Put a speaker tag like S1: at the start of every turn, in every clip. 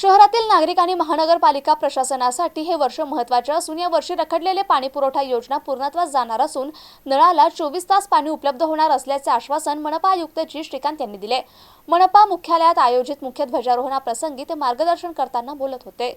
S1: शहरातील नागरिक आणि महानगरपालिका प्रशासनासाठी हे वर्ष महत्त्वाचे असून या वर्षी रखडलेले पाणी पुरवठा योजना पूर्णत्वास जाणार असून नळाला चोवीस तास पाणी उपलब्ध होणार असल्याचे आश्वासन मनपा आयुक्त जी. श्रीकांत यांनी दिले. मनपा मुख्यालयात आयोजित मुख्य ध्वजारोहणाप्रसंगी ते मार्गदर्शन करताना बोलत होते.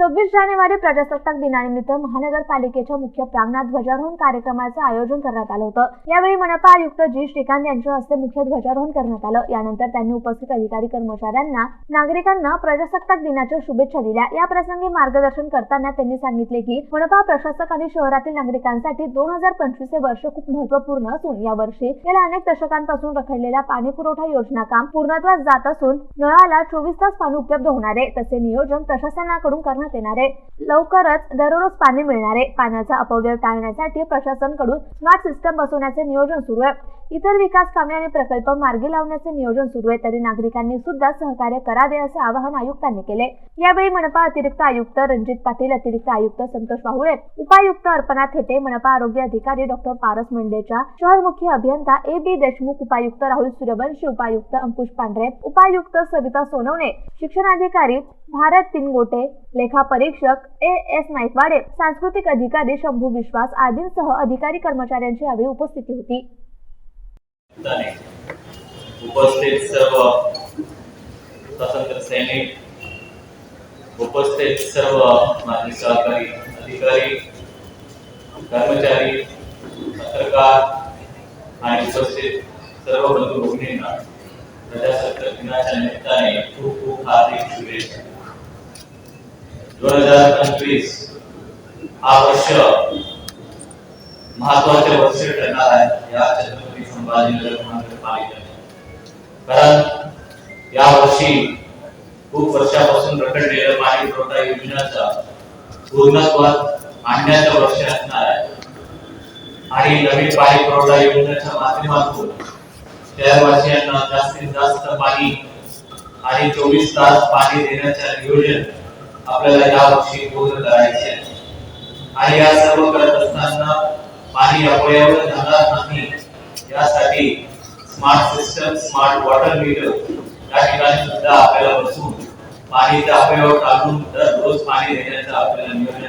S1: सव्वीस जानेवारी प्रजासत्ताक दिनानिमित्त महानगरपालिकेच्या मुख्य प्रांगणात ध्वजारोहण कार्यक्रमाचं आयोजन करण्यात आलं होतं. यावेळी मनपा आयुक्त जी. श्रीकांत यांच्या हस्ते मुख्य ध्वजारोहण करण्यात आलं. यानंतर त्यांनी उपस्थित अधिकारी कर्मचाऱ्यांना नागरिकांना प्रजासत्ताक दिनाच्या शुभेच्छा दिल्या. या प्रसंगी मार्गदर्शन करताना त्यांनी सांगितले की मनपा प्रशासक आणि शहरातील नागरिकांसाठी दोन हजार पंचवीस हे वर्ष खूप महत्त्वपूर्ण असून या वर्षी गेल्या अनेक दशकांपासून रखडलेल्या पाणी पुरवठा योजना काम पूर्णत्वास जात असून नळाला चोवीस तास पाणी उपलब्ध होणारे तसे नियोजन प्रशासनाकडून करण्यात येणारे. लवकरच दररोज पाणी मिळणारे. पाण्याचा अपव्यय टाळण्यासाठी प्रशासनकडून स्मार्ट सिस्टम बसवण्याचे नियोजन सुरू आहे. इतर विकास कामे आणि प्रकल्प मार्गी लावण्याचे नियोजन सुरू आहे. तरी नागरिकांनी सुद्धा सहकार्य करावे असे आवाहन आयुक्तांनी केले. यावेळी मनपा अतिरिक्त आयुक्त रणजित पाटील अतिरिक्त आयुक्त संतोष वाहुळे उपायुक्त अर्पणा थेटे मनपा आरोग्य अधिकारी डॉक्टर पारस मंडेच्या शहर मुख्य अभियंता ए बी देशमुख उपायुक्त राहुल सूर्यवंशी उपायुक्त अंकुश पांढरे उपायुक्त सविता सोनवणे शिक्षणाधिकारी भारत तिनगोटे लेखा परीक्षक ए एस नाईकवाडे सांस्कृतिक अधिकारी शंभू विश्वास आदींसह अधिकारी कर्मचाऱ्यांची यावेळी उपस्थिती होती.
S2: उपस्थित सर्व स्वातंत्र्य सैनिक उपस्थित सर्व माझे सहकारी अधिकारी कर्मचारी पत्रकार आणि उपस्थित सर्व बंधू भगिनींना प्रजासत्ताक दिनाच्या निमित्ताने खूप खूप हार्दिक दोन हजार पंचवीस हा वर्ष महत्त्वाचे वर्ष ठरणार आहे. या छत्रपती संभाजीनगर महानगरपालिकेने कारण या वर्षी खूप वर्षापासून रखडलेलं पाणी पुरवठा योजनेचा. पूर्णत्वात आणण्याचं वर्ष असणार आहे. आणि नवीन पाणी पुरवठा योजनेच्या माध्यमातून शहरवासियांना जास्तीत जास्त पाणी आणि चोवीस तास पाणी देण्याचे नियोजन आपल्याला या वर्षी पूर्ण करायचे आहे. आणि या सर्व करत असताना पाणी अपव्यय जाणार नाही यासाठी smart system smart water meter या ठिकाणी सुद्धा आपल्याला बसून पाणीचा अपव्यय टाळून दररोज पाणी देण्याचा आपल्याला नियोजन